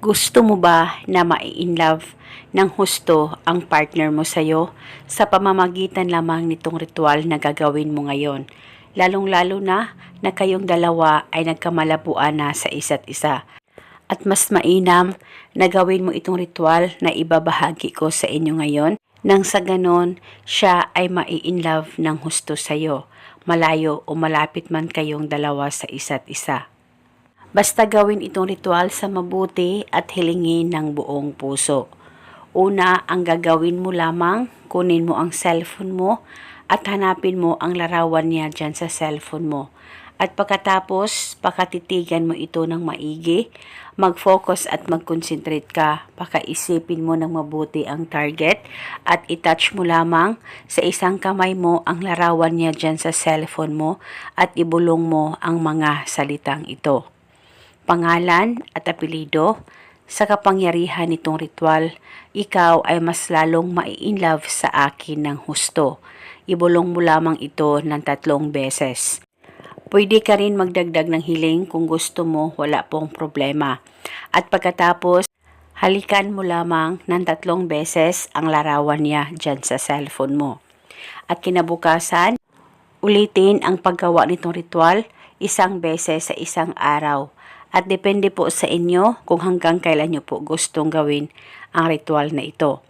Gusto mo ba na mai-in love ng husto ang partner mo sa'yo sa pamamagitan lamang nitong ritual na gagawin mo ngayon? Lalong-lalo na na kayong dalawa ay nagkamalabuan na sa isa't isa. At mas mainam na gawin mo itong ritual na ibabahagi ko sa inyo ngayon nang sa ganon siya ay mai-in love ng husto sa'yo, malayo o malapit man kayong dalawa sa isa't isa. Basta gawin itong ritual sa mabuti at hilingin ng buong puso. Una, ang gagawin mo lamang, kunin mo ang cellphone mo at hanapin mo ang larawan niya dyan sa cellphone mo. At pagkatapos, pakatitigan mo ito ng maigi, mag-focus at mag-concentrate ka, pakaisipin mo ng mabuti ang target at itouch mo lamang sa isang kamay mo ang larawan niya dyan sa cellphone mo at ibulong mo ang mga salitang ito pangalan at apelido, sa kapangyarihan nitong ritual, ikaw ay mas lalong mai-inlove sa akin ng husto. Ibulong mo lamang ito ng tatlong beses. Pwede ka rin magdagdag ng hiling kung gusto mo, wala pong problema. At pagkatapos, halikan mo lamang ng tatlong beses ang larawan niya dyan sa cellphone mo. At kinabukasan, ulitin ang paggawa nitong ritual isang beses sa isang araw. At depende po sa inyo kung hanggang kailan nyo po gustong gawin ang ritual na ito.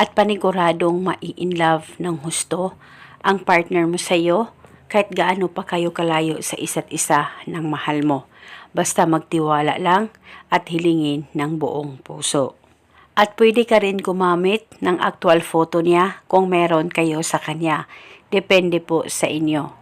At paniguradong mai-in love ng husto ang partner mo sa iyo kahit gaano pa kayo kalayo sa isa't isa ng mahal mo. Basta magtiwala lang at hilingin ng buong puso. At pwede ka rin gumamit ng actual photo niya kung meron kayo sa kanya. Depende po sa inyo.